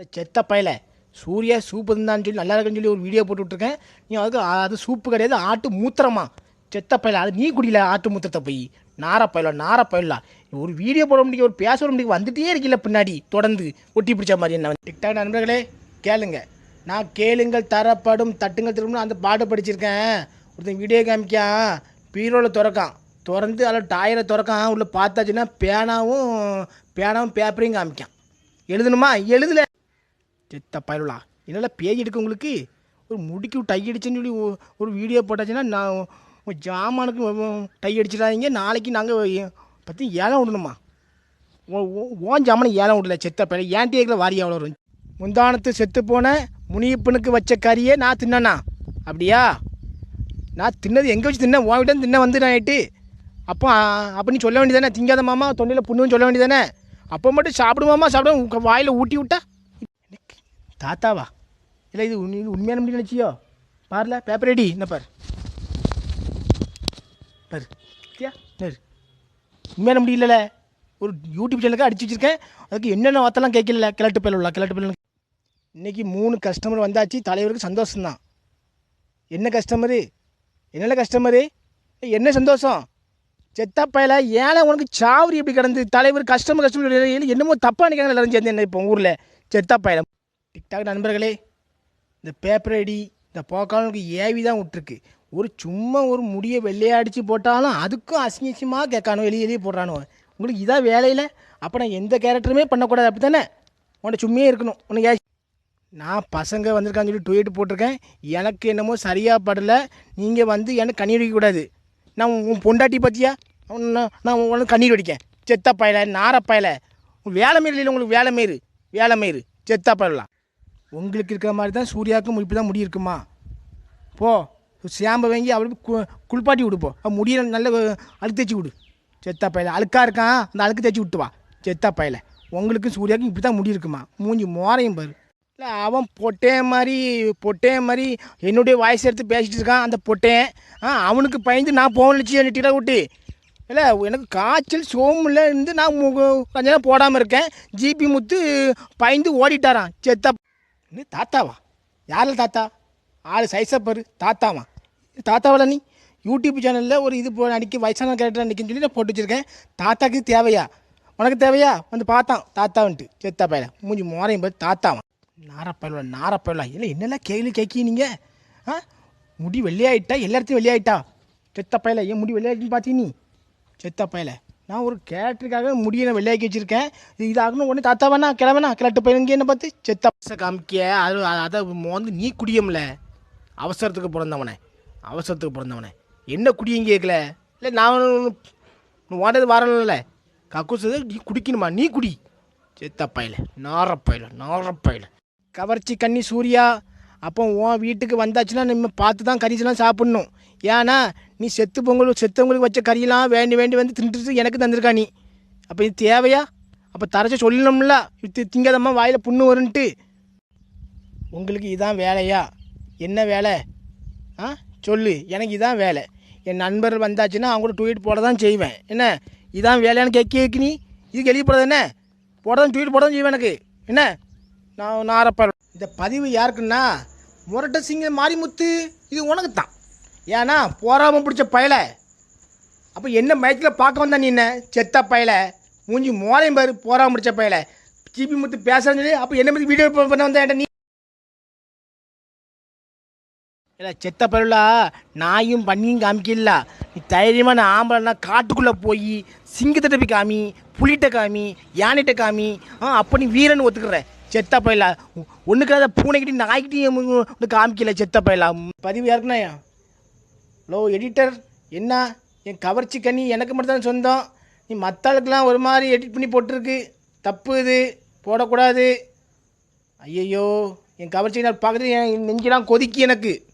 இந்த செத்த பயல. சூர்யா சூப்பு இருந்தான்னு சொல்லி நல்லா இருக்குன்னு சொல்லி ஒரு வீடியோ போட்டு விட்ருக்கேன் நீ அதுக்கு அது சூப்பு கிடையாது ஆட்டு மூத்திரமா. செத்த பயல அது நீ குடியில ஆட்டு மூத்திரத்தை போய். நார பயலா நார பயலா. ஒரு வீடியோ போட முடியும் ஒரு பேச விட முடியும் வந்துட்டே இருக்கல பின்னாடி தொடர்ந்து. ஒட்டி பிடிச்ச மாதிரி என்ன டிக்டாக் நண்பர்களே கேளுங்க. நான் கேளுங்கள் தரப்படும் தட்டுங்கள் திரும்ப அந்த பாட்டு படிச்சிருக்கேன். ஒருத்தன் வீடியோ காமிக்கான் பீரோவில் திறக்கான். திறந்து அதில் டயரை திறக்கான். உள்ள பார்த்தாச்சுன்னா பேனாவும் பேனாவும் பேப்பரையும் காமிக்கான் எழுதணுமா? எழுதலை. செத்த பயலுலா. என்னால் பேய் எடுக்க உங்களுக்கு? ஒரு முடிக்கு டை அடிச்சுன்னு சொல்லி ஒரு வீடியோ போட்டாச்சுன்னா நான் உங்க ஜாமானுக்கு டை அடிச்சிடாதீங்க. நாளைக்கு நாங்கள் பற்றி ஏலம் விடணுமா? ஓ- ஓ- ஓன் ஜாமான் ஏலம் விடல செத்த பையல. ஏன் டேக்கில் வாரி எவ்வளோ வரும்? முந்தானத்து செத்து போன முனியப்பனுக்கு வச்ச கறியே நான் தின்னண்ணா அப்படியா? நான் தின்னது எங்கே வச்சு தின்ன உன் விட்டு தின்ன வந்து நைட்டு அப்போ அப்போ நீ சொல்ல வேண்டியதானே திங்காத மாமா தொண்டையில் புண்ணுன்னு சொல்ல வேண்டியதானே அப்போ மட்டும் சாப்பிடுமாமா சாப்பிடுவோம்? வாயில் ஊட்டி விட்டா? தாத்தாவா? இல்லை இது உண்மை உண்மையான முடியும் நினச்சியோ? பாருல பேப்பர் ரெடி என்ன பாரு. பாரு. சரியா நேரு உண்மையான முடியல ஒரு யூடியூப் சேனலுக்கு அடிச்சு வச்சிருக்கேன். அதுக்கு என்னென்ன வார்த்தைலாம் கேட்கல? கிழட்டு பயில் உள்ள கிழட்டு பயில். இன்றைக்கி மூணு கஸ்டமர் வந்தாச்சு. தலைவருக்கு சந்தோஷம்தான் என்ன கஸ்டமரு என்னென்ன கஸ்டமரு என்ன சந்தோஷம்? செத்தப்பையில் ஏழை உனக்கு சாவரி எப்படி கிடந்து? தலைவர் கஸ்டமர் கஸ்டமர் என்னமோ தப்பாக நினைக்கிறாங்க. எல்லாரும் சேர்ந்து என்ன இப்போ ஊரில்? செத்தா டிக்டாக் நண்பர்களே இந்த பேப்பர் ஐடி இந்த போக்காளனுக்கு ஏவி தான் விட்டுருக்கு. ஒரு சும்மா ஒரு முடியை வெள்ளையடிச்சு போட்டாலும் அதுக்கும் அசிங்க அசிங்கமாக கேட்கானோ எளிய எளிய போடுறானோ. உங்களுக்கு இதான் வேலையில்? அப்போ நான் எந்த கேரக்டருமே பண்ணக்கூடாது அப்படி தானே உன்னை சும்மையே இருக்கணும். உனக்கு ஏ நான் பசங்க வந்திருக்கான்னு சொல்லி டுயேட் போட்டிருக்கேன். எனக்கு என்னமோ சரியாக படலை. நீங்கள் வந்து எனக்கு கண்ணீர் வைக்கக்கூடாது நான் உன் பொண்டாட்டி பற்றியா நான் உனக்கு கண்ணீர் வடிக்கேன். செத்த பயல நார பயல. உன் வேலை மாரி இல்லை உங்களுக்கு வேலை மாரி வேலை மாரி செத்த பயலாம் உங்களுக்கு இருக்கிற மாதிரி தான் சூர்யாவுக்கும் இப்படி தான் முடி இருக்குமா? போ சேம்பை வாங்கி அவளுக்கு கு குளிப்பாட்டி விடுப்போ அவன் நல்ல அழுக்கு தேய்ச்சி விடு. செத்தா பையில. அழுக்கா இருக்கான் அந்த அழுக்கு தேய்ச்சி விட்டு வா. செத்தா பையில. உங்களுக்கு சூர்யாவுக்கும் இப்படி தான் முடி இருக்குமா? மூஞ்சி மோரையும் பாரு. இல்லை அவன் பொட்டே மாதிரி பொட்டே மாதிரி என்னுடைய வாய்ஸ் எடுத்து பேசிகிட்டு இருக்கான் அந்த பொட்டேன் ஆ அவனுக்கு பயந்து நான் போக நினச்சி என்ன விட்டு இல்லை எனக்கு காய்ச்சல் சோமில் இருந்து நான் கொஞ்சம் கொஞ்ச நேரம் போடாமல் இருக்கேன். ஜிபி முத்து பயந்து ஓடிட்டாரான் செத்தா என்ன தாத்தாவா? யாரில் தாத்தா? ஆள் சைஸை பாரு தாத்தாவா தாத்தாவில் நீ? யூடியூப் சேனலில் ஒரு இது போ அடிக்க வயசான கேரக்டர் அன்றைக்கின்னு சொல்லி நான் போட்டு வச்சிருக்கேன். தாத்தாக்கு தேவையா? உனக்கு தேவையா? வந்து பார்த்தான். தாத்தாவன்ட்டு செத்தா பையல மூஞ்சி மோரையும் பார்த்து தாத்தாவா நாரப்பயலா நாரப்பயலா இல்லை என்னெல்லாம் கேள்வி கேட்கி நீங்கள் ஆ? முடி வெள்ளையாயிட்டா? எல்லாத்தையும் வெள்ளையாயிட்டா? செத்த பயல ஏன் முடி வெள்ளையாயிட்டுன்னு பார்த்தீ நீ? செத்த பயல நான் ஒரு கேரக்டருக்காக முடியை நான் வெளியாக்கி வச்சிருக்கேன். இது இதாகணும் உடனே தாத்தா வேணா கிளம்பனா கிளட்டு பையனுங்க என்ன பார்த்து? செத்த பச காமிக்க அது அதை வந்து நீ குடியம்ல. அவசரத்துக்கு பிறந்தவனே அவசரத்துக்கு பிறந்தவனே. என்ன குடியும் கேட்கல இல்லை நான் வாடது வரணும்ல. கக்கூசது நீ குடிக்கணுமா? நீ குடி. செத்த நாரப்பாயில் நாரப்பாயில் கவர்ச்சி கன்னி சூர்யா அப்போ உன் வீட்டுக்கு வந்தாச்சுன்னா நம்ம பார்த்து தான் கறிச்செல்லாம் சாப்பிட்ணும். ஏன்னா நீ செத்து பொங்கல் செத்தவங்களுக்கு வச்ச கறியெல்லாம் வேண்டி வேண்டி வந்து தின்றுட்டு எனக்கு தந்திருக்கா நீ. அப்போ இது தேவையா? அப்போ தரச்ச சொல்லணும்ல இது திங்காதம்மா வாயில் புண்ணு வரும்ன்ட்டு உங்களுக்கு இதான் வேலையா? என்ன வேலை? ஆ? சொல்லு எனக்கு இதான் வேலை. என் நண்பர் வந்தாச்சுன்னா அவங்க கூட ட்வீட் போட தான் செய்வேன். என்ன? இதான் வேலையான்னு கேட்க கேட்கு நீ? இதுக்கு எழுதி போடுறது என்ன? போட தான் ட்வீட் போட தான் செய்வேன் எனக்கு. என்ன? நான் நாரப்ப இந்த பதிவு யாருக்குன்னா முரட்ட சிங்க மாரிமுத்து. இது உனக்கு தான் ஏன்னா போராம பிடிச்ச பயல. அப்போ என்ன மயத்தில் பார்க்க வந்தா நீ என்ன? செத்த பயல. மூஞ்சி மோரையும் பாரு போராமல் பிடிச்ச பயல. ஜிபி முத்து பேசுறேன்னு சொல்லி அப்போ என்ன பற்றி வீடியோ பண்ண வந்தேன் நீ? இல்லை செத்த பருளா நாயும் பண்ணியும் காமிக்கல நீ தைரியமான ஆம்பளைனா காட்டுக்குள்ளே போய் சிங்கத்திட்ட போய் காமி புலிகிட்ட காமி யானைகிட்ட காமி ஆ அப்போ நீ வீரன் ஒத்துக்கிற. செத்த பயிலா. ஒன்றுக்காத பூனைக்கிட்டையும் நாய்க்கிட்டையும் காமிக்கல செத்த பயிலா. பதிவு யாருக்குண்ணா ஹலோ எடிட்டர் என்ன? என் கவர்ச்சி கண்ணி எனக்கு மட்டும்தான் சொந்தம். நீ மற்றாளுக்கெல்லாம் ஒரு மாதிரி எடிட் பண்ணி போட்டிருக்கு. தப்பு இது. போடக்கூடாது. ஐயையோ என் கவர்ச்சி நான் பார்க்குறது என் நெஞ்செலாம் கொதிக்கி எனக்கு.